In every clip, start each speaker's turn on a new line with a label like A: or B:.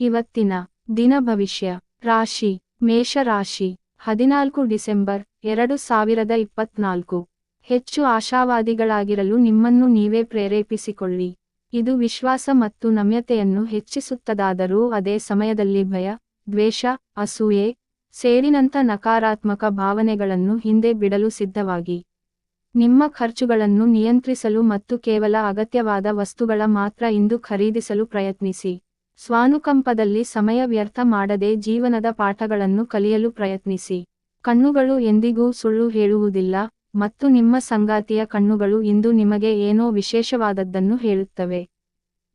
A: ಇವತ್ತಿನ ದಿನ ಭವಿಷ್ಯ. ರಾಶಿ ಮೇಷ ರಾಶಿ ಹದಿನಾಲ್ಕು ಡಿಸೆಂಬರ್ ಎರಡು ಸಾವಿರದ ಇಪ್ಪತ್ನಾಲ್ಕು. ಹೆಚ್ಚು ಆಶಾವಾದಿಗಳಾಗಿರಲು ನಿಮ್ಮನ್ನು ನೀವೇ ಪ್ರೇರೇಪಿಸಿಕೊಳ್ಳಿ. ಇದು ವಿಶ್ವಾಸ ಮತ್ತು ನಮ್ಯತೆಯನ್ನು ಹೆಚ್ಚಿಸುತ್ತದಾದರೂ ಅದೇ ಸಮಯದಲ್ಲಿ ಭಯ, ದ್ವೇಷ, ಅಸೂಯೆ, ಸೇರಿನಂಥ ನಕಾರಾತ್ಮಕ ಭಾವನೆಗಳನ್ನು ಹಿಂದೆ ಬಿಡಲು ಸಿದ್ಧವಾಗಿ. ನಿಮ್ಮ ಖರ್ಚುಗಳನ್ನು ನಿಯಂತ್ರಿಸಲು ಮತ್ತು ಕೇವಲ ಅಗತ್ಯವಾದ ವಸ್ತುಗಳ ಮಾತ್ರ ಇಂದು ಖರೀದಿಸಲು ಪ್ರಯತ್ನಿಸಿ. ಸ್ವಾನುಕಂಪದಲ್ಲಿ ಸಮಯ ವ್ಯರ್ಥ ಮಾಡದೆ ಜೀವನದ ಪಾಠಗಳನ್ನು ಕಲಿಯಲು ಪ್ರಯತ್ನಿಸಿ. ಕಣ್ಣುಗಳು ಎಂದಿಗೂ ಸುಳ್ಳು ಹೇಳುವುದಿಲ್ಲ, ಮತ್ತು ನಿಮ್ಮ ಸಂಗಾತಿಯ ಕಣ್ಣುಗಳು ಇಂದು ನಿಮಗೆ ಏನೋ ವಿಶೇಷವಾದದ್ದನ್ನು ಹೇಳುತ್ತವೆ.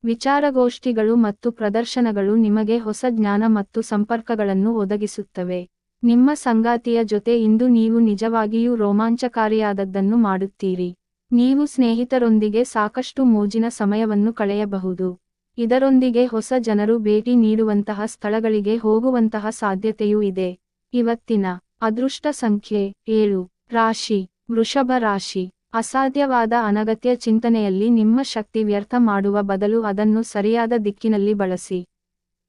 A: ವಿಚಾರಗೋಷ್ಠಿಗಳು ಮತ್ತು ಪ್ರದರ್ಶನಗಳು ನಿಮಗೆ ಹೊಸ ಜ್ಞಾನ ಮತ್ತು ಸಂಪರ್ಕಗಳನ್ನು ಒದಗಿಸುತ್ತವೆ. ನಿಮ್ಮ ಸಂಗಾತಿಯ ಜೊತೆ ಇಂದು ನೀವು ನಿಜವಾಗಿಯೂ ರೋಮಾಂಚಕಾರಿಯಾದದ್ದನ್ನು ಮಾಡುತ್ತೀರಿ. ನೀವು ಸ್ನೇಹಿತರೊಂದಿಗೆ ಸಾಕಷ್ಟು ಮೋಜಿನ ಸಮಯವನ್ನು ಕಳೆಯಬಹುದು. ಇದರೊಂದಿಗೆ ಹೊಸ ಜನರು ಭೇಟಿ ನೀಡುವಂತಹ ಸ್ಥಳಗಳಿಗೆ ಹೋಗುವಂತಹ ಸಾಧ್ಯತೆಯೂ ಇದೆ. ಇವತ್ತಿನ ಅದೃಷ್ಟ ಸಂಖ್ಯೆ ಏಳು. ರಾಶಿ. ವೃಷಭ ರಾಶಿ. ಅಸಾಧ್ಯವಾದ ಅನಗತ್ಯ ಚಿಂತನೆಯಲ್ಲಿ ನಿಮ್ಮ ಶಕ್ತಿ ವ್ಯರ್ಥ ಮಾಡುವ ಬದಲು ಅದನ್ನು ಸರಿಯಾದ ದಿಕ್ಕಿನಲ್ಲಿ ಬಳಸಿ.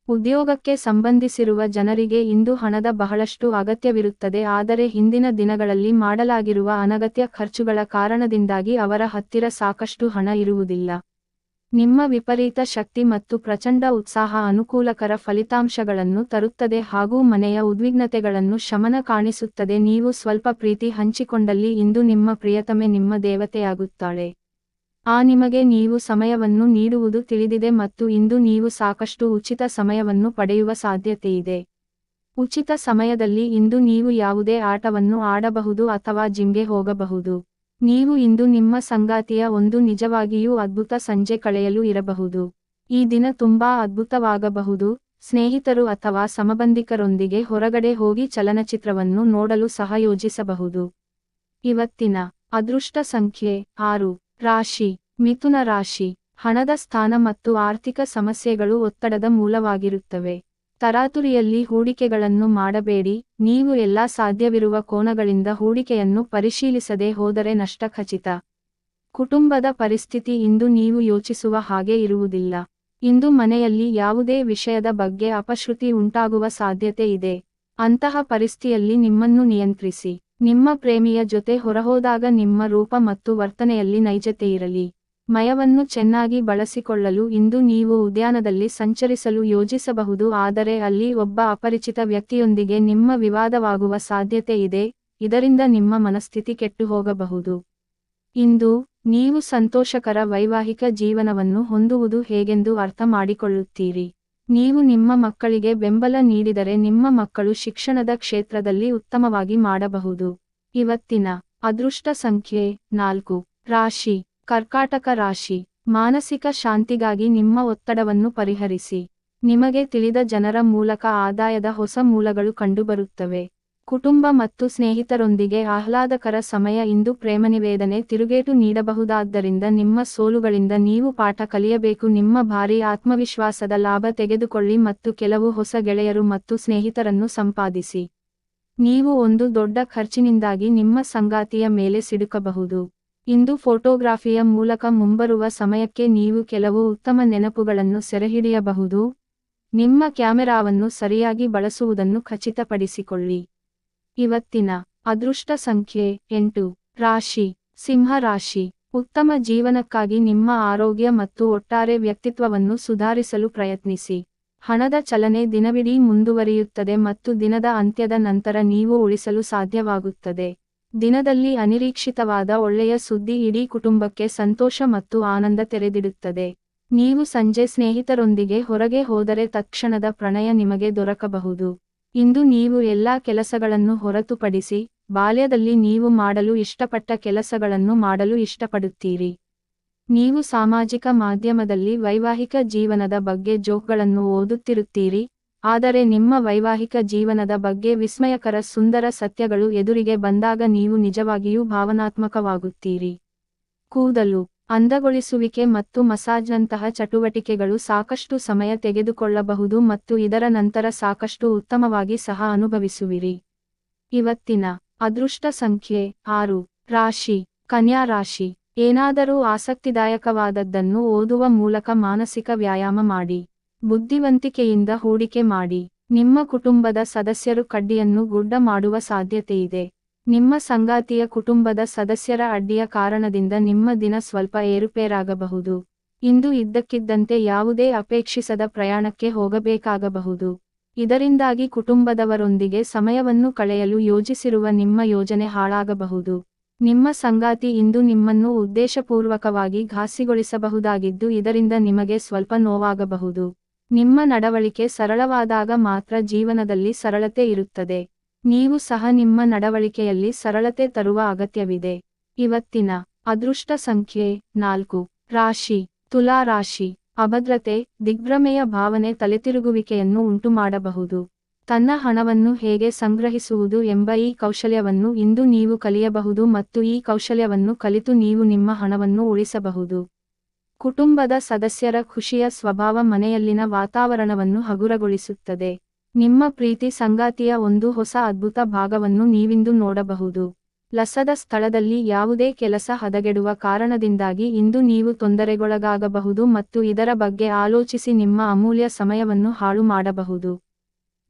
A: ಉದ್ಯೋಗಕ್ಕೆ ಸಂಬಂಧಿಸಿರುವ ಜನರಿಗೆ ಇಂದು ಹಣದ ಬಹಳಷ್ಟು ಅಗತ್ಯವಿರುತ್ತದೆ, ಆದರೆ ಹಿಂದಿನ ದಿನಗಳಲ್ಲಿ ಮಾಡಲಾಗಿರುವ ಅನಗತ್ಯ ಖರ್ಚುಗಳ ಕಾರಣದಿಂದಾಗಿ ಅವರ ಹತ್ತಿರ ಸಾಕಷ್ಟು ಹಣ ಇರುವುದಿಲ್ಲ. ನಿಮ್ಮ ವಿಪರೀತ ಶಕ್ತಿ ಮತ್ತು ಪ್ರಚಂಡ ಉತ್ಸಾಹ ಅನುಕೂಲಕರ ಫಲಿತಾಂಶಗಳನ್ನು ತರುತ್ತದೆ ಹಾಗೂ ಮನೆಯ ಉದ್ವಿಗ್ನತೆಗಳನ್ನು ಶಮನ ಕಾಣಿಸುತ್ತದೆ. ನೀವು ಸ್ವಲ್ಪ ಪ್ರೀತಿ ಹಂಚಿಕೊಂಡಲ್ಲಿ ಇಂದು ನಿಮ್ಮ ಪ್ರಿಯತಮೆ ನಿಮ್ಮ ದೇವತೆಯಾಗುತ್ತಾಳೆ. ಆ ನಿಮಗೆ ನೀವು ಸಮಯವನ್ನು ನೀಡುವುದು ತಿಳಿದಿದೆ ಮತ್ತು ಇಂದು ನೀವು ಸಾಕಷ್ಟು ಉಚಿತ ಸಮಯವನ್ನು ಪಡೆಯುವ ಸಾಧ್ಯತೆಯಿದೆ. ಉಚಿತ ಸಮಯದಲ್ಲಿ ಇಂದು ನೀವು ಯಾವುದೇ ಆಟವನ್ನು ಆಡಬಹುದು ಅಥವಾ ಜಿಮ್ಗೆ ಹೋಗಬಹುದು. ನೀವು ಇಂದು ನಿಮ್ಮ ಸಂಗಾತಿಯ ಒಂದು ನಿಜವಾಗಿಯೂ ಅದ್ಭುತ ಸಂಜೆ ಕಳೆಯಲು ಇರಬಹುದು. ಈ ದಿನ ತುಂಬಾ ಅದ್ಭುತವಾಗಬಹುದು. ಸ್ನೇಹಿತರು ಅಥವಾ ಸಮಬಂಧಿಕರೊಂದಿಗೆ ಹೊರಗಡೆ ಹೋಗಿ ಚಲನಚಿತ್ರವನ್ನು ನೋಡಲು ಸಹ ಯೋಜಿಸಬಹುದು. ಇವತ್ತಿನ ಅದೃಷ್ಟ ಸಂಖ್ಯೆ ಆರು. ರಾಶಿ. ಮಿಥುನ ರಾಶಿ. ಹಣದ ಸ್ಥಾನ ಮತ್ತು ಆರ್ಥಿಕ ಸಮಸ್ಯೆಗಳು ಒತ್ತಡದ ಮೂಲವಾಗಿರುತ್ತವೆ. ತರಾತುರಿಯಲ್ಲಿ ಹೂಡಿಕೆಗಳನ್ನು ಮಾಡಬೇಡಿ, ನೀವು ಎಲ್ಲಾ ಸಾಧ್ಯವಿರುವ ಕೋನಗಳಿಂದ ಹೂಡಿಕೆಯನ್ನು ಪರಿಶೀಲಿಸದೆ ಹೋದರೆ ನಷ್ಟ ಖಚಿತ. ಕುಟುಂಬದ ಪರಿಸ್ಥಿತಿ ಇಂದು ನೀವು ಯೋಚಿಸುವ ಹಾಗೆ ಇರುವುದಿಲ್ಲ. ಇಂದು ಮನೆಯಲ್ಲಿ ಯಾವುದೇ ವಿಷಯದ ಬಗ್ಗೆ ಅಪಶ್ರುತಿ ಉಂಟಾಗುವ ಸಾಧ್ಯತೆ ಇದೆ. ಅಂತಹ ಪರಿಸ್ಥಿತಿಯಲ್ಲಿ ನಿಮ್ಮನ್ನು ನಿಯಂತ್ರಿಸಿ. ನಿಮ್ಮ ಪ್ರೇಮಿಯ ಜೊತೆ ಹೊರಹೋದಾಗ ನಿಮ್ಮ ರೂಪ ಮತ್ತು ವರ್ತನೆಯಲ್ಲಿ ನೈಜತೆಯಿರಲಿ ಮಯವನ್ನು ಚೆನ್ನಾಗಿ ಬಳಸಿಕೊಳ್ಳಲು ಇಂದು ನೀವು ಉದ್ಯಾನದಲ್ಲಿ ಸಂಚರಿಸಲು ಯೋಜಿಸಬಹುದು, ಆದರೆ ಅಲ್ಲಿ ಒಬ್ಬ ಅಪರಿಚಿತ ವ್ಯಕ್ತಿಯೊಂದಿಗೆ ನಿಮ್ಮ ವಿವಾದವಾಗುವ ಸಾಧ್ಯತೆ ಇದೆ, ಇದರಿಂದ ನಿಮ್ಮ ಮನಸ್ಥಿತಿ ಕೆಟ್ಟು ಹೋಗಬಹುದು ಇಂದು ನೀವು ಸಂತೋಷಕರ ವೈವಾಹಿಕ ಜೀವನವನ್ನು ಹೊಂದುವುದು ಹೇಗೆಂದು ಅರ್ಥ ಮಾಡಿಕೊಳ್ಳುತ್ತೀರಿ ನೀವು ನಿಮ್ಮ ಮಕ್ಕಳಿಗೆ ಬೆಂಬಲ ನೀಡಿದರೆ ನಿಮ್ಮ ಮಕ್ಕಳು ಶಿಕ್ಷಣದ ಕ್ಷೇತ್ರದಲ್ಲಿ ಉತ್ತಮವಾಗಿ ಮಾಡಬಹುದು. ಇವತ್ತಿನ ಅದೃಷ್ಟ ಸಂಖ್ಯೆ ನಾಲ್ಕು. ರಾಶಿ. ಕರ್ಕಾಟಕ ರಾಶಿ, ಮಾನಸಿಕ ಶಾಂತಿಗಾಗಿ ನಿಮ್ಮ ಒತ್ತಡವನ್ನು ಪರಿಹರಿಸಿ. ನಿಮಗೆ ತಿಳಿದ ಜನರ ಮೂಲಕ ಆದಾಯದ ಹೊಸ ಮೂಲಗಳು ಕಂಡುಬರುತ್ತವೆ. ಕುಟುಂಬ ಮತ್ತು ಸ್ನೇಹಿತರೊಂದಿಗೆ ಆಹ್ಲಾದಕರ ಸಮಯ ಇಂದು ಪ್ರೇಮನಿವೇದನೆ ತಿರುಗೇಟು ನೀಡಬಹುದಾದ್ದರಿಂದ ನಿಮ್ಮ ಸೋಲುಗಳಿಂದ ನೀವು ಪಾಠ ಕಲಿಯಬೇಕು. ನಿಮ್ಮ ಭಾರಿ ಆತ್ಮವಿಶ್ವಾಸದ ಲಾಭ ತೆಗೆದುಕೊಳ್ಳಿ ಮತ್ತು ಕೆಲವು ಹೊಸ ಗೆಳೆಯರು ಮತ್ತು ಸ್ನೇಹಿತರನ್ನು ಸಂಪಾದಿಸಿ. ನೀವು ಒಂದು ದೊಡ್ಡ ಖರ್ಚಿನಿಂದಾಗಿ ನಿಮ್ಮ ಸಂಗಾತಿಯ ಮೇಲೆ ಸಿಡುಕಬಹುದು. ಇಂದು ಫೋಟೋಗ್ರಾಫಿಯ ಮೂಲಕ ಮುಂಬರುವ ಸಮಯಕ್ಕೆ ನೀವು ಕೆಲವು ಉತ್ತಮ ನೆನಪುಗಳನ್ನು ಸೆರೆಹಿಡಿಯಬಹುದು. ನಿಮ್ಮ ಕ್ಯಾಮೆರಾವನ್ನು ಸರಿಯಾಗಿ ಬಳಸುವುದನ್ನು ಖಚಿತಪಡಿಸಿಕೊಳ್ಳಿ. ಇವತ್ತಿನ ಅದೃಷ್ಟ ಸಂಖ್ಯೆ ಎಂಟು. ರಾಶಿ. ಸಿಂಹ ರಾಶಿ. ಉತ್ತಮ ಜೀವನಕ್ಕಾಗಿ ನಿಮ್ಮ ಆರೋಗ್ಯ ಮತ್ತು ಒಟ್ಟಾರೆ ವ್ಯಕ್ತಿತ್ವವನ್ನು ಸುಧಾರಿಸಲು ಪ್ರಯತ್ನಿಸಿ. ಹಣದ ಚಲನೆ ದಿನವಿಡೀ ಮುಂದುವರಿಯುತ್ತದೆ ಮತ್ತು ದಿನದ ಅಂತ್ಯದ ನಂತರ ನೀವು ಉಳಿಸಲು ಸಾಧ್ಯವಾಗುತ್ತದೆ. ದಿನದಲ್ಲಿ ಅನಿರೀಕ್ಷಿತವಾದ ಒಳ್ಳೆಯ ಸುದ್ದಿ ಇಡೀ ಕುಟುಂಬಕ್ಕೆ ಸಂತೋಷ ಮತ್ತು ಆನಂದ ತೆರೆದಿಡುತ್ತದೆ. ನೀವು ಸಂಜೆ ಸ್ನೇಹಿತರೊಂದಿಗೆ ಹೊರಗೆ ಹೋದರೆ ತಕ್ಷಣದ ಪ್ರಣಯ ನಿಮಗೆ ದೊರಕಬಹುದು. ಇಂದು ನೀವು ಎಲ್ಲಾ ಕೆಲಸಗಳನ್ನು ಹೊರತುಪಡಿಸಿ, ಬಾಲ್ಯದಲ್ಲಿ ನೀವು ಮಾಡಲು ಇಷ್ಟಪಟ್ಟ ಕೆಲಸಗಳನ್ನು ಮಾಡಲು ಇಷ್ಟಪಡುತ್ತೀರಿ. ನೀವು ಸಾಮಾಜಿಕ ಮಾಧ್ಯಮದಲ್ಲಿ ವೈವಾಹಿಕ ಜೀವನದ ಬಗ್ಗೆ ಜೋಕ್ಗಳನ್ನು ಓದುತ್ತಿರುತ್ತೀರಿ ಆದರೆ ನಿಮ್ಮ ವೈವಾಹಿಕ ಜೀವನದ ಬಗ್ಗೆ ವಿಸ್ಮಯಕರ ಸುಂದರ ಸತ್ಯಗಳು ಎದುರಿಗೆ ಬಂದಾಗ ನೀವು ನಿಜವಾಗಿಯೂ ಭಾವನಾತ್ಮಕವಾಗುತ್ತೀರಿ. ಕೂದಲು, ಅಂದಗೊಳಿಸುವಿಕೆ ಮತ್ತು ಮಸಾಜ್ನಂತಹ ಚಟುವಟಿಕೆಗಳು ಸಾಕಷ್ಟು ಸಮಯ ತೆಗೆದುಕೊಳ್ಳಬಹುದು ಮತ್ತು ಇದರ ನಂತರ ಸಾಕಷ್ಟು ಉತ್ತಮವಾಗಿ ಸಹ ಅನುಭವಿಸುವಿರಿ. ಇವತ್ತಿನ ಅದೃಷ್ಟ ಸಂಖ್ಯೆ ಆರು, ರಾಶಿ, ಕನ್ಯಾ ರಾಶಿ. ಏನಾದರೂ ಆಸಕ್ತಿದಾಯಕವಾದದ್ದನ್ನು ಓದುವ ಮೂಲಕ ಮಾನಸಿಕ ವ್ಯಾಯಾಮ ಮಾಡಿ. ಬುದ್ಧಿವಂತಿಕೆಯಿಂದ ಹೂಡಿಕೆ ಮಾಡಿ. ನಿಮ್ಮ ಕುಟುಂಬದ ಸದಸ್ಯರು ಕಡ್ಡಿಯನ್ನು ಗುಡ್ಡ ಮಾಡುವ ಸಾಧ್ಯತೆಯಿದೆ ನಿಮ್ಮ ಸಂಗಾತಿಯ ಕುಟುಂಬದ ಸದಸ್ಯರ ಅಡ್ಡಿಯ ಕಾರಣದಿಂದ ನಿಮ್ಮ ದಿನ ಸ್ವಲ್ಪ ಏರುಪೇರಾಗಬಹುದು. ಇಂದು ಇದ್ದಕ್ಕಿದ್ದಂತೆ ಯಾವುದೇ ಅಪೇಕ್ಷಿಸದ ಪ್ರಯಾಣಕ್ಕೆ ಹೋಗಬೇಕಾಗಬಹುದು. ಇದರಿಂದಾಗಿ ಕುಟುಂಬದವರೊಂದಿಗೆ ಸಮಯವನ್ನು ಕಳೆಯಲು ಯೋಜಿಸಿರುವ ನಿಮ್ಮ ಯೋಜನೆ ಹಾಳಾಗಬಹುದು. ನಿಮ್ಮ ಸಂಗಾತಿ ಇಂದು ನಿಮ್ಮನ್ನು ಉದ್ದೇಶಪೂರ್ವಕವಾಗಿ ಘಾಸಿಗೊಳಿಸಬಹುದಾಗಿದ್ದು ಇದರಿಂದ ನಿಮಗೆ ಸ್ವಲ್ಪ ನೋವಾಗಬಹುದು. ನಿಮ್ಮ ನಡವಳಿಕೆ ಸರಳವಾದಾಗ ಮಾತ್ರ ಜೀವನದಲ್ಲಿ ಸರಳತೆ ಇರುತ್ತದೆ. ನೀವು ಸಹ ನಿಮ್ಮ ನಡವಳಿಕೆಯಲ್ಲಿ ಸರಳತೆ ತರುವ ಅಗತ್ಯವಿದೆ. ಇವತ್ತಿನ ಅದೃಷ್ಟ ಸಂಖ್ಯೆ ನಾಲ್ಕು. ರಾಶಿ. ತುಲಾ ರಾಶಿ. ಅಭದ್ರತೆ, ದಿಗ್ಭ್ರಮೆಯ ಭಾವನೆ ತಲೆತಿರುಗುವಿಕೆಯನ್ನು ಉಂಟುಮಾಡಬಹುದು. ತನ್ನ ಹಣವನ್ನು ಹೇಗೆ ಸಂಗ್ರಹಿಸುವುದು ಎಂಬ ಈ ಕೌಶಲ್ಯವನ್ನು ಇಂದು ನೀವು ಕಲಿಯಬಹುದು ಮತ್ತು ಈ ಕೌಶಲ್ಯವನ್ನು ಕಲಿತು ನೀವು ನಿಮ್ಮ ಹಣವನ್ನು ಉಳಿಸಬಹುದು. ಕುಟುಂಬದ ಸದಸ್ಯರ ಖುಷಿಯ ಸ್ವಭಾವ ಮನೆಯಲ್ಲಿನ ವಾತಾವರಣವನ್ನು ಹಗುರಗೊಳಿಸುತ್ತದೆ. ನಿಮ್ಮ ಪ್ರೀತಿ ಸಂಗಾತಿಯ ಒಂದು ಹೊಸ ಅದ್ಭುತ ಭಾಗವನ್ನು ನೀವಿಂದು ನೋಡಬಹುದು. ಲಸದ ಸ್ಥಳದಲ್ಲಿ ಯಾವುದೇ ಕೆಲಸ ಹದಗೆಡುವ ಕಾರಣದಿಂದಾಗಿ ಇಂದು ನೀವು ತೊಂದರೆಗೊಳಗಾಗಬಹುದು ಮತ್ತು ಇದರ ಬಗ್ಗೆ ಆಲೋಚಿಸಿ ನಿಮ್ಮ ಅಮೂಲ್ಯ ಸಮಯವನ್ನು ಹಾಳು ಮಾಡಬಹುದು.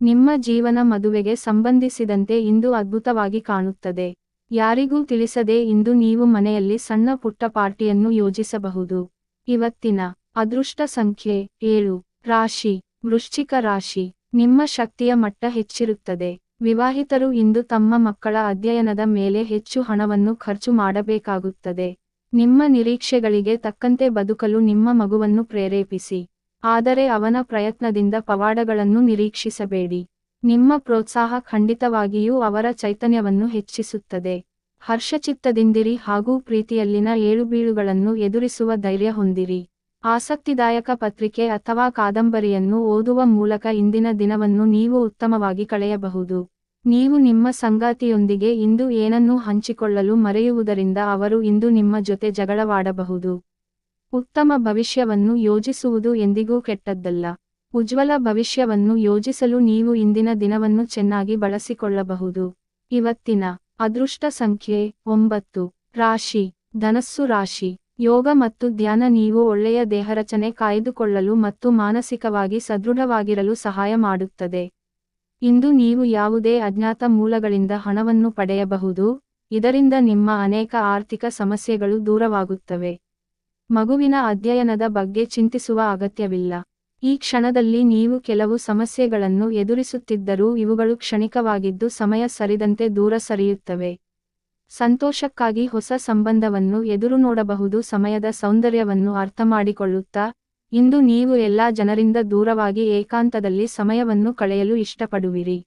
A: ನಿಮ್ಮ ಜೀವನ ಮದುವೆಗೆ ಸಂಬಂಧಿಸಿದಂತೆ ಇಂದು ಅದ್ಭುತವಾಗಿ ಕಾಣುತ್ತದೆ. ಯಾರಿಗೂ ತಿಳಿಸದೆ ಇಂದು ನೀವು ಮನೆಯಲ್ಲಿ ಸಣ್ಣ ಪುಟ್ಟ ಪಾರ್ಟಿಯನ್ನು ಯೋಜಿಸಬಹುದು. ಇವತ್ತಿನ ಅದೃಷ್ಟ ಸಂಖ್ಯೆ ಏಳು. ರಾಶಿ. ವೃಶ್ಚಿಕ ರಾಶಿ. ನಿಮ್ಮ ಶಕ್ತಿಯ ಮಟ್ಟ ಹೆಚ್ಚಿರುತ್ತದೆ. ವಿವಾಹಿತರು ಇಂದು ತಮ್ಮ ಮಕ್ಕಳ ಅಧ್ಯಯನದ ಮೇಲೆ ಹೆಚ್ಚು ಹಣವನ್ನು ಖರ್ಚು ಮಾಡಬೇಕಾಗುತ್ತದೆ. ನಿಮ್ಮ ನಿರೀಕ್ಷೆಗಳಿಗೆ ತಕ್ಕಂತೆ ಬದುಕಲು ನಿಮ್ಮ ಮಗುವನ್ನು ಪ್ರೇರೇಪಿಸಿ. ಆದರೆ ಅವನ ಪ್ರಯತ್ನದಿಂದ ಪವಾಡಗಳನ್ನು ನಿರೀಕ್ಷಿಸಬೇಡಿ. ನಿಮ್ಮ ಪ್ರೋತ್ಸಾಹ ಖಂಡಿತವಾಗಿಯೂ ಅವರ ಚೈತನ್ಯವನ್ನು ಹೆಚ್ಚಿಸುತ್ತದೆ. ಹರ್ಷಚಿತ್ತದಿಂದಿರಿ ಹಾಗೂ ಪ್ರೀತಿಯಲ್ಲಿನ ಏಳುಬೀಳುಗಳನ್ನು ಎದುರಿಸುವ ಧೈರ್ಯ ಹೊಂದಿರಿ. ಆಸಕ್ತಿದಾಯಕ ಪತ್ರಿಕೆ ಅಥವಾ ಕಾದಂಬರಿಯನ್ನು ಓದುವ ಮೂಲಕ ಇಂದಿನ ದಿನವನ್ನು ನೀವು ಉತ್ತಮವಾಗಿ ಕಳೆಯಬಹುದು. ನೀವು ನಿಮ್ಮ ಸಂಗಾತಿಯೊಂದಿಗೆ ಇಂದು ಏನನ್ನೂ ಹಂಚಿಕೊಳ್ಳಲು ಮರೆಯುವುದರಿಂದ ಅವರು ಇಂದು ನಿಮ್ಮ ಜೊತೆ ಜಗಳವಾಡಬಹುದು. ಉತ್ತಮ ಭವಿಷ್ಯವನ್ನು ಯೋಜಿಸುವುದು ಎಂದಿಗೂ ಕೆಟ್ಟದ್ದಲ್ಲ. ಉಜ್ವಲ ಭವಿಷ್ಯವನ್ನು ಯೋಜಿಸಲು ನೀವು ಇಂದಿನ ದಿನವನ್ನು ಚೆನ್ನಾಗಿ ಬಳಸಿಕೊಳ್ಳಬಹುದು. ಇವತ್ತಿನ ಅದೃಷ್ಟ ಸಂಖ್ಯೆ ಒಂಬತ್ತು. ರಾಶಿ. ಧನಸ್ಸು ರಾಶಿ. ಯೋಗ ಮತ್ತು ಧ್ಯಾನ ನೀವು ಒಳ್ಳೆಯ ದೇಹರಚನೆ ಕಾಯ್ದುಕೊಳ್ಳಲು ಮತ್ತು ಮಾನಸಿಕವಾಗಿ ಸದೃಢವಾಗಿರಲು ಸಹಾಯ ಮಾಡುತ್ತದೆ. ಇಂದು ನೀವು ಯಾವುದೇ ಅಜ್ಞಾತ ಮೂಲಗಳಿಂದ ಹಣವನ್ನು ಪಡೆಯಬಹುದು. ಇದರಿಂದ ನಿಮ್ಮ ಅನೇಕ ಆರ್ಥಿಕ ಸಮಸ್ಯೆಗಳು ದೂರವಾಗುತ್ತವೆ. ಮಗುವಿನ ಅಧ್ಯಯನದ ಬಗ್ಗೆ ಚಿಂತಿಸುವ ಅಗತ್ಯವಿಲ್ಲ. ಈ ಕ್ಷಣದಲ್ಲಿ ನೀವು ಕೆಲವು ಸಮಸ್ಯೆಗಳನ್ನು ಎದುರಿಸುತ್ತಿದ್ದರೂ ಇವುಗಳು ಕ್ಷಣಿಕವಾಗಿದ್ದು ಸಮಯ ಸರಿದಂತೆ ದೂರ ಸರಿಯುತ್ತವೆ. ಸಂತೋಷಕ್ಕಾಗಿ ಹೊಸ ಸಂಬಂಧವನ್ನು ಎದುರು ನೋಡಬಹುದು, ಸಮಯದ ಸೌಂದರ್ಯವನ್ನು ಅರ್ಥಮಾಡಿಕೊಳ್ಳುತ್ತಾ, ಇಂದು ನೀವು ಎಲ್ಲಾ ಜನರಿಂದ ದೂರವಾಗಿ ಏಕಾಂತದಲ್ಲಿ ಸಮಯವನ್ನು ಕಳೆಯಲು ಇಷ್ಟಪಡುವಿರಿ.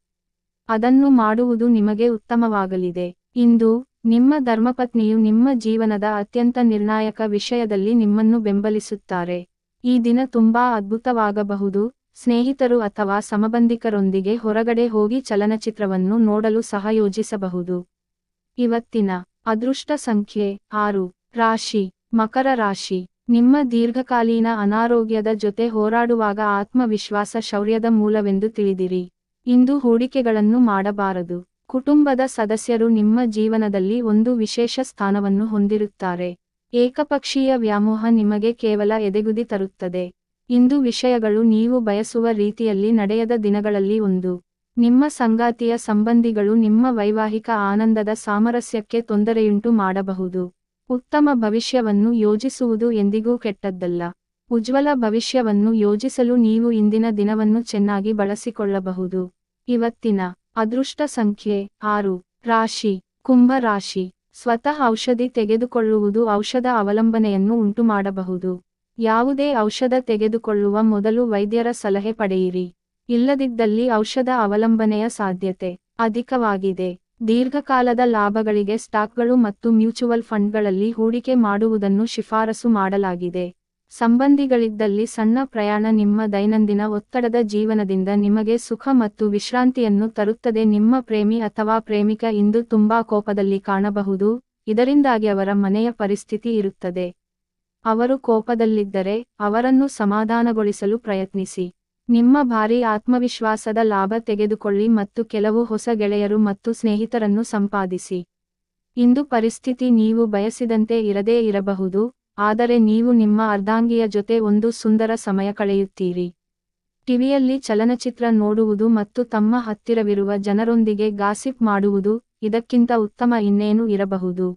A: ಅದನ್ನು ಮಾಡುವುದು ನಿಮಗೆ ಉತ್ತಮವಾಗಲಿದೆ. ಇಂದು, ನಿಮ್ಮ ಧರ್ಮಪತ್ನಿಯು ನಿಮ್ಮ ಜೀವನದ ಅತ್ಯಂತ ನಿರ್ಣಾಯಕ ವಿಷಯದಲ್ಲಿ ನಿಮ್ಮನ್ನು ಬೆಂಬಲಿಸುತ್ತಾರೆ. ಈ ದಿನ ತುಂಬಾ ಅದ್ಭುತವಾಗಬಹುದು. ಸ್ನೇಹಿತರು ಅಥವಾ ಸಮಬಂಧಿಕರೊಂದಿಗೆ ಹೊರಗಡೆ ಹೋಗಿ ಚಲನಚಿತ್ರವನ್ನು ನೋಡಲು ಸಹ ಯೋಜಿಸಬಹುದು. ಇವತ್ತಿನ ಅದೃಷ್ಟ ಸಂಖ್ಯೆ ಆರು. ರಾಶಿ. ಮಕರ ರಾಶಿ. ನಿಮ್ಮ ದೀರ್ಘಕಾಲೀನ ಅನಾರೋಗ್ಯದ ಜೊತೆ ಹೋರಾಡುವಾಗ ಆತ್ಮವಿಶ್ವಾಸ ಶೌರ್ಯದ ಮೂಲವೆಂದು ತಿಳಿದಿರಿ. ಇಂದು ಹೂಡಿಕೆಗಳನ್ನು ಮಾಡಬಾರದು. ಕುಟುಂಬದ ಸದಸ್ಯರು ನಿಮ್ಮ ಜೀವನದಲ್ಲಿ ಒಂದು ವಿಶೇಷ ಸ್ಥಾನವನ್ನು ಹೊಂದಿರುತ್ತಾರೆ. ಏಕಪಕ್ಷೀಯ ವ್ಯಾಮೋಹ ನಿಮಗೆ ಕೇವಲ ಎದೆಗುದಿ ತರುತ್ತದೆ. ಇಂದು ವಿಷಯಗಳು ನೀವು ಬಯಸುವ ರೀತಿಯಲ್ಲಿ ನಡೆಯದ ದಿನಗಳಲ್ಲಿ ಒಂದು. ನಿಮ್ಮ ಸಂಗಾತಿಯ ಸಂಬಂಧಿಗಳು ನಿಮ್ಮ ವೈವಾಹಿಕ ಆನಂದದ ಸಾಮರಸ್ಯಕ್ಕೆ ತೊಂದರೆಯುಂಟು ಮಾಡಬಹುದು. ಉತ್ತಮ ಭವಿಷ್ಯವನ್ನು ಯೋಜಿಸುವುದು ಎಂದಿಗೂ ಕೆಟ್ಟದ್ದಲ್ಲ. ಉಜ್ವಲ ಭವಿಷ್ಯವನ್ನು ಯೋಜಿಸಲು ನೀವು ಇಂದಿನ ದಿನವನ್ನು ಚೆನ್ನಾಗಿ ಬಳಸಿಕೊಳ್ಳಬಹುದು. ಇವತ್ತಿನ ಅದೃಷ್ಟ ಸಂಖ್ಯೆ ಆರು. ರಾಶಿ. ಕುಂಭ ರಾಶಿ. ಸ್ವತಃ ಔಷಧಿ ತೆಗೆದುಕೊಳ್ಳುವುದು ಔಷಧ ಅವಲಂಬನೆಯನ್ನು ಉಂಟುಮಾಡಬಹುದು. ಯಾವುದೇ ಔಷಧ ತೆಗೆದುಕೊಳ್ಳುವ ಮೊದಲು ವೈದ್ಯರ ಸಲಹೆ ಪಡೆಯಿರಿ. ಇಲ್ಲದಿದ್ದಲ್ಲಿ ಔಷಧ ಅವಲಂಬನೆಯ ಸಾಧ್ಯತೆ ಅಧಿಕವಾಗಿದೆ. ದೀರ್ಘಕಾಲದ ಲಾಭಗಳಿಗೆ ಸ್ಟಾಕ್ಗಳು ಮತ್ತು ಮ್ಯೂಚುವಲ್ ಫಂಡ್ಗಳಲ್ಲಿ ಹೂಡಿಕೆ ಮಾಡುವುದನ್ನು ಶಿಫಾರಸು ಮಾಡಲಾಗಿದೆ. ಸಂಬಂಧಿಗಳಿದ್ದಲ್ಲಿ ಸಣ್ಣ ಪ್ರಯಾಣ ನಿಮ್ಮ ದೈನಂದಿನ ಒತ್ತಡದ ಜೀವನದಿಂದ ನಿಮಗೆ ಸುಖ ಮತ್ತು ವಿಶ್ರಾಂತಿಯನ್ನು ತರುತ್ತದೆ. ನಿಮ್ಮ ಪ್ರೇಮಿ ಅಥವಾ ಪ್ರೇಮಿಕ ಇಂದು ತುಂಬಾ ಕೋಪದಲ್ಲಿ ಕಾಣಬಹುದು, ಇದರಿಂದಾಗಿ ಅವರ ಮನೆಯ ಪರಿಸ್ಥಿತಿ ಇರುತ್ತದೆ. ಅವರು ಕೋಪದಲ್ಲಿದ್ದರೆ ಅವರನ್ನು ಸಮಾಧಾನಗೊಳಿಸಲು ಪ್ರಯತ್ನಿಸಿ. ನಿಮ್ಮ ಭಾರಿ ಆತ್ಮವಿಶ್ವಾಸದ ಲಾಭ ತೆಗೆದುಕೊಳ್ಳಿ ಮತ್ತು ಕೆಲವು ಹೊಸ ಗೆಳೆಯರು ಮತ್ತು ಸ್ನೇಹಿತರನ್ನು ಸಂಪಾದಿಸಿ. ಇಂದು ಪರಿಸ್ಥಿತಿ ನೀವು ಬಯಸಿದಂತೆ ಇರದೇ ಇರಬಹುದು ಆದರೆ ನೀವು ನಿಮ್ಮ ಅರ್ಧಾಂಗಿಯ ಜೊತೆ ಒಂದು ಸುಂದರ ಸಮಯ ಕಳೆಯುತ್ತೀರಿ. ಟಿವಿಯಲ್ಲಿ ಚಲನಚಿತ್ರ ನೋಡುವುದು ಮತ್ತು ತಮ್ಮ ಹತ್ತಿರವಿರುವ ಜನರೊಂದಿಗೆ ಗಾಸಿಪ್ ಮಾಡುವುದು ಇದಕ್ಕಿಂತ ಉತ್ತಮ ಇನ್ನೇನು ಇರಬಹುದು.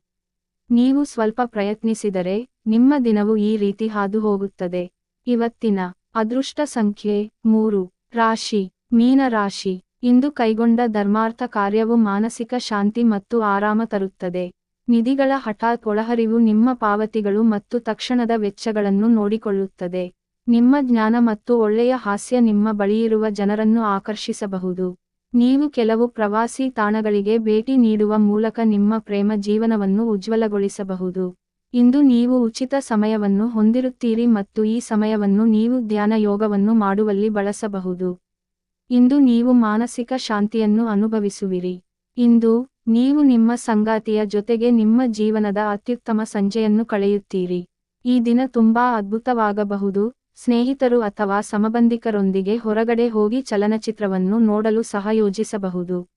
A: ನೀವು ಸ್ವಲ್ಪ ಪ್ರಯತ್ನಿಸಿದರೆ ನಿಮ್ಮ ದಿನವು ಈ ರೀತಿ ಹಾದು ಹೋಗುತ್ತದೆ ಇವತ್ತಿನ ಅದೃಷ್ಟ ಸಂಖ್ಯೆ ಮೂರು. ರಾಶಿ. ಮೀನ ರಾಶಿ. ಇಂದು ಕೈಗೊಂಡ ಧರ್ಮಾರ್ಥ ಕಾರ್ಯವು ಮಾನಸಿಕ ಶಾಂತಿ ಮತ್ತು ಆರಾಮ ತರುತ್ತದೆ. ನಿಧಿಗಳ ಹಠಾತ್ ಒಳಹರಿವು ನಿಮ್ಮ ಪಾವತಿಗಳು ಮತ್ತು ತಕ್ಷಣದ ವೆಚ್ಚಗಳನ್ನು ನೋಡಿಕೊಳ್ಳುತ್ತದೆ. ನಿಮ್ಮ ಜ್ಞಾನ ಮತ್ತು ಒಳ್ಳೆಯ ಹಾಸ್ಯ ನಿಮ್ಮ ಬಳಿಯಿರುವ ಜನರನ್ನು ಆಕರ್ಷಿಸಬಹುದು. ನೀವು ಕೆಲವು ಪ್ರವಾಸಿ ತಾಣಗಳಿಗೆ ಭೇಟಿ ನೀಡುವ ಮೂಲಕ ನಿಮ್ಮ ಪ್ರೇಮ ಜೀವನವನ್ನು ಉಜ್ವಲಗೊಳಿಸಬಹುದು. ಇಂದು ನೀವು ಉಚಿತ ಸಮಯವನ್ನು ಹೊಂದಿರುತ್ತೀರಿ ಮತ್ತು ಈ ಸಮಯವನ್ನು ನೀವು ಧ್ಯಾನ ಯೋಗವನ್ನು ಮಾಡುವಲ್ಲಿ ಬಳಸಬಹುದು. ಇಂದು ನೀವು ಮಾನಸಿಕ ಶಾಂತಿಯನ್ನು ಅನುಭವಿಸುವಿರಿ. ಇಂದು ನೀವು ನಿಮ್ಮ ಸಂಗಾತಿಯ ಜೊತೆಗೆ ನಿಮ್ಮ ಜೀವನದ ಅತ್ಯುತ್ತಮ ಸಂಜೆಯನ್ನು ಕಳೆಯುತ್ತೀರಿ. ಈ ದಿನ ತುಂಬಾ ಅದ್ಭುತವಾಗಬಹುದು. ಸ್ನೇಹಿತರು ಅಥವಾ ಸಮಬಂಧಿಕರೊಂದಿಗೆ ಹೊರಗಡೆ ಹೋಗಿ ಚಲನಚಿತ್ರವನ್ನು ನೋಡಲು ಸಹ ಯೋಜಿಸಬಹುದು.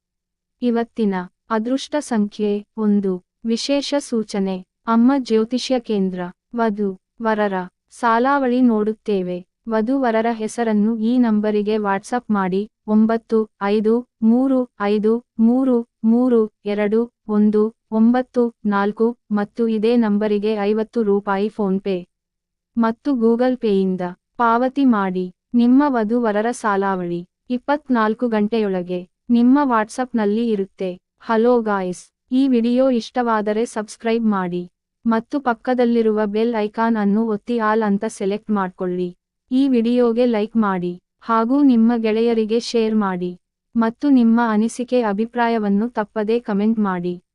A: ಇವತ್ತಿನ ಅದೃಷ್ಟ ಸಂಖ್ಯೆ ಒಂದು. ವಿಶೇಷ ಸೂಚನೆ. ಅಮ್ಮ ಜ್ಯೋತಿಷ್ಯ ಕೇಂದ್ರ. ವಧು. ವರರ. ಸಾಲಾವಳಿ ನೋಡುತ್ತೇವೆ. ವಧು ವರರ ಹೆಸರನ್ನು ಈ ನಂಬರಿಗೆ ವಾಟ್ಸಪ್ ಮಾಡಿ, ಒಂಬತ್ತು, ಐದು, ಮೂರು ಐದು, ಮೂರು ಮೂರು, ಎರಡು, ಒಂದು, ಒಂಬತ್ತು, ನಾಲ್ಕು ಮತ್ತು ಇದೇ ನಂಬರಿಗೆ ಐವತ್ತು ರೂಪಾಯಿ ಫೋನ್ಪೇ ಮತ್ತು ಗೂಗಲ್ ಪೇಯಿಂದ ಪಾವತಿ ಮಾಡಿ. ನಿಮ್ಮ ವಧುವರರ ಸಾಲಾವಳಿ ಇಪ್ಪತ್ನಾಲ್ಕು ಗಂಟೆಯೊಳಗೆ ನಿಮ್ಮ ವಾಟ್ಸಪ್ನಲ್ಲಿ ಇರುತ್ತೆ. ಹಲೋ ಗಾಯ್ಸ್, ಈ ವಿಡಿಯೋ ಇಷ್ಟವಾದರೆ ಸಬ್ಸ್ಕ್ರೈಬ್ ಮಾಡಿ ಮತ್ತು ಪಕ್ಕದಲ್ಲಿರುವ ಬೆಲ್ ಐಕಾನ್ ಅನ್ನು ಒತ್ತಿ ಆಲ್ ಅಂತ ಸೆಲೆಕ್ಟ್ ಮಾಡ್ಕೊಳ್ಳಿ. ಈ ವಿಡಿಯೋಗೆ ಲೈಕ್ ಮಾಡಿ ಹಾಗೂ ನಿಮ್ಮ ಗೆಳೆಯರಿಗೆ ಶೇರ್ ಮಾಡಿ ಮತ್ತು ನಿಮ್ಮ ಅನಿಸಿಕೆ, ಅಭಿಪ್ರಾಯವನ್ನು ತಪ್ಪದೇ ಕಮೆಂಟ್ ಮಾಡಿ.